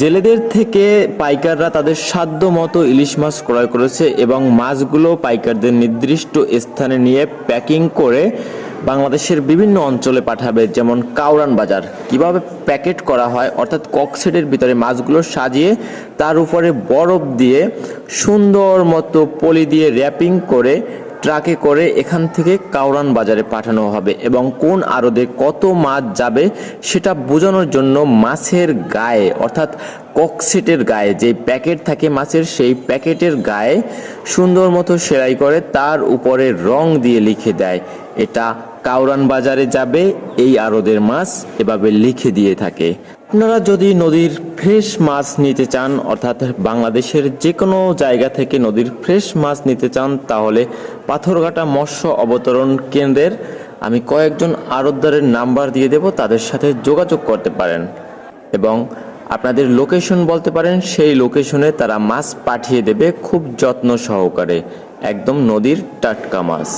জেলেদের থেকে পাইকাররা তাদের সাধ্য মতো ইলিশ মাছ ক্রয় করেছে এবং মাছগুলো পাইকারদের নির্দিষ্ট স্থানে নিয়ে প্যাকিং করে বাংলাদেশের বিভিন্ন অঞ্চলে পাঠাবে, যেমন কাউরান বাজার। কীভাবে প্যাকেট করা হয়, অর্থাৎ ককসেটের ভিতরে মাছগুলো সাজিয়ে তার উপরে বরফ দিয়ে সুন্দর মতো পলি দিয়ে র্যাপিং করে ট্রাকে করে এখান থেকে কাউরান বাজারে পাঠানো হবে এবং কোন আড়তে কত মাছ যাবে সেটা বোঝানোর জন্য মাছের গায়ে, অর্থাৎ ককসেটের গায়ে, যে প্যাকেট থাকে মাছের সেই প্যাকেটের গায়ে সুন্দর মতো সেলাই করে তার উপরে রং দিয়ে লিখে দেয়। এটা কাউরান বাজারে যাবে, এই আড়দের মাছ এভাবে লিখে দিয়ে থাকে। আপনারা যদি নদীর ফ্রেশ মাছ নিতে চান, অর্থাৎ বাংলাদেশের যে কোনো জায়গা থেকে নদীর ফ্রেশ মাছ নিতে চান, তাহলে পাথরঘাটা মৎস্য অবতরণ কেন্দ্রের আমি কয়েকজন আড়তদারের নাম্বার দিয়ে দেব, তাদের সাথে যোগাযোগ করতে পারেন। এবং আপনাদের লোকেশন বলতে পারেন, সেই লোকেশনে তারা মাছ পাঠিয়ে দেবে খুব যত্ন সহকারে, একদম নদীর টাটকা মাছ।